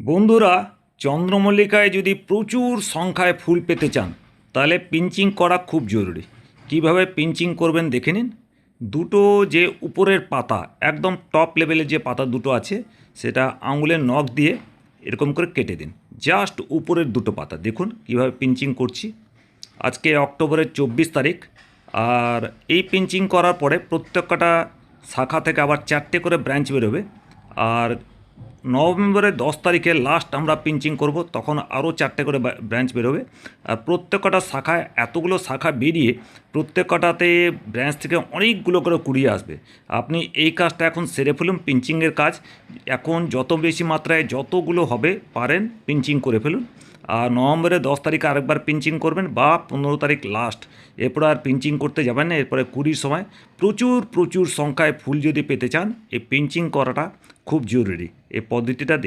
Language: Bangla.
বন্ধুরা, চন্দ্রমল্লিকায় যদি প্রচুর সংখ্যায় ফুল পেতে চান, তাহলে পিঞ্চিং করা খুব জরুরি। কীভাবে পিঞ্চিং করবেন দেখে নিন। দুটো যে উপরের পাতা, একদম টপ লেভেলের যে পাতা দুটো আছে, সেটা আঙুলের নখ দিয়ে এরকম করে কেটে দিন। জাস্ট উপরের দুটো পাতা। দেখুন কীভাবে পিঞ্চিং করছি। আজকে অক্টোবরের চব্বিশ তারিখ, আর এই পিঞ্চিং করার পরে প্রত্যেকটা শাখা থেকে আবার চারটে করে ব্রাঞ্চ বেরোবে। আর নভেম্বরের দশ তারিখে লাস্ট আমরা পিঞ্চিং করব, তখন আরও চারটে করে ব্রাঞ্চ বেরোবে। আর প্রত্যেকটা শাখায় এতগুলো শাখা বেরিয়ে প্রত্যেকটাতে ব্রাঞ্চ থেকে অনেকগুলো করে কুড়িয়ে আসবে। আপনি এই কাজটা এখন সেরে ফেলুন পিঞ্চিংয়ের কাজ। এখন যত বেশি মাত্রায় যতগুলো হবে পারেন পিঞ্চিং করে ফেলুন। আর নভেম্বরের দশ তারিখে আরেকবার পিঞ্চিং করবেন বা পনেরো তারিখ লাস্ট এরপর আর পিঞ্চিং করতে যাবেন না, এরপরে কুড়ির সময় প্রচুর প্রচুর সংখ্যায় ফুল যদি পেতে চান, এই পিঞ্চিং করাটা খুব জরুরি। এই পদ্ধতিটা দেখ